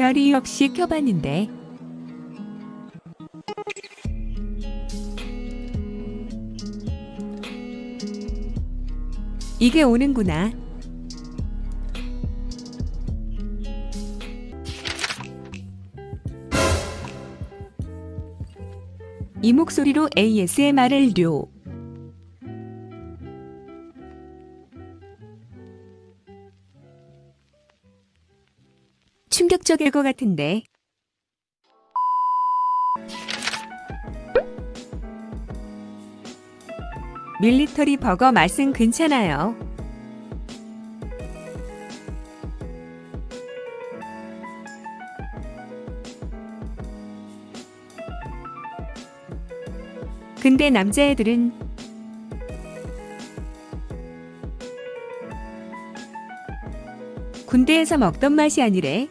별 이유 없이 켜봤는데 이게 오는구나. 이 목소리로 ASMR을 료. 충격적일 것 같은데. 밀리터리 버거 맛은 괜찮아요. 근데 남자애들은 군대에서 먹던 맛이 아니래.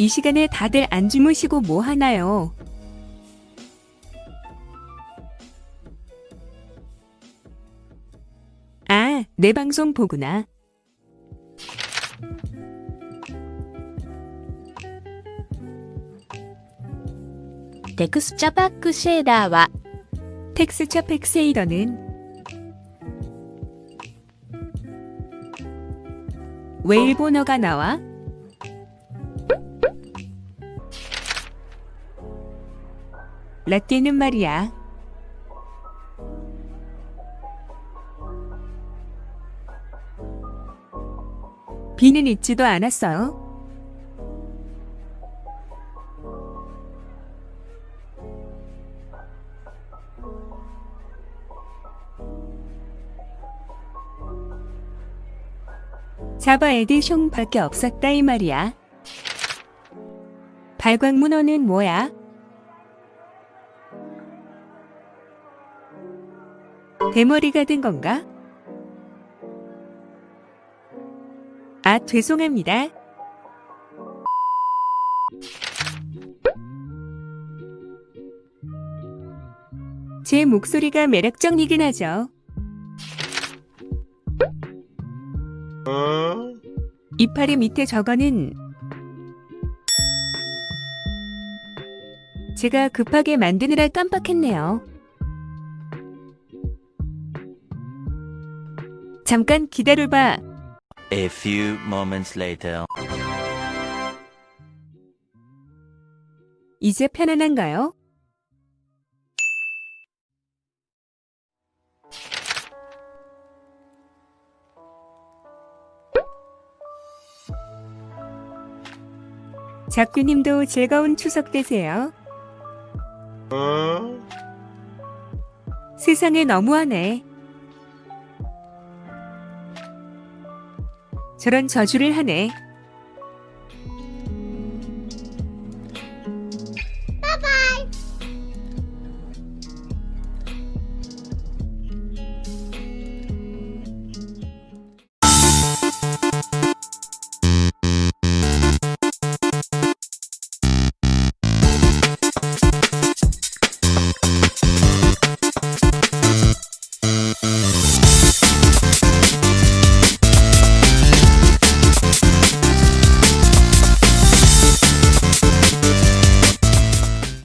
이 시간에 다들 안 주무시고 뭐 하나요? 아, 내 방송 보구나. 텍스처 팍크쉐이더와 텍스처 팩세이더는 왜 일본어가 나와? 라떼는 말이야. 비는 있지도 않았어요. 자바 에디숑 밖에 없었다 이 말이야. 발광문어는 뭐야? 대머리가 된 건가? 아, 죄송합니다. 제 목소리가 매력적이긴 하죠. 이파리 밑에 저거는 제가 급하게 만드느라 깜빡했네요. 잠깐 기다려봐. A few moments later. 이제 편안한가요? 작규님도 즐거운 추석 되세요. 세상에 너무하네. 저런 저주를 하네.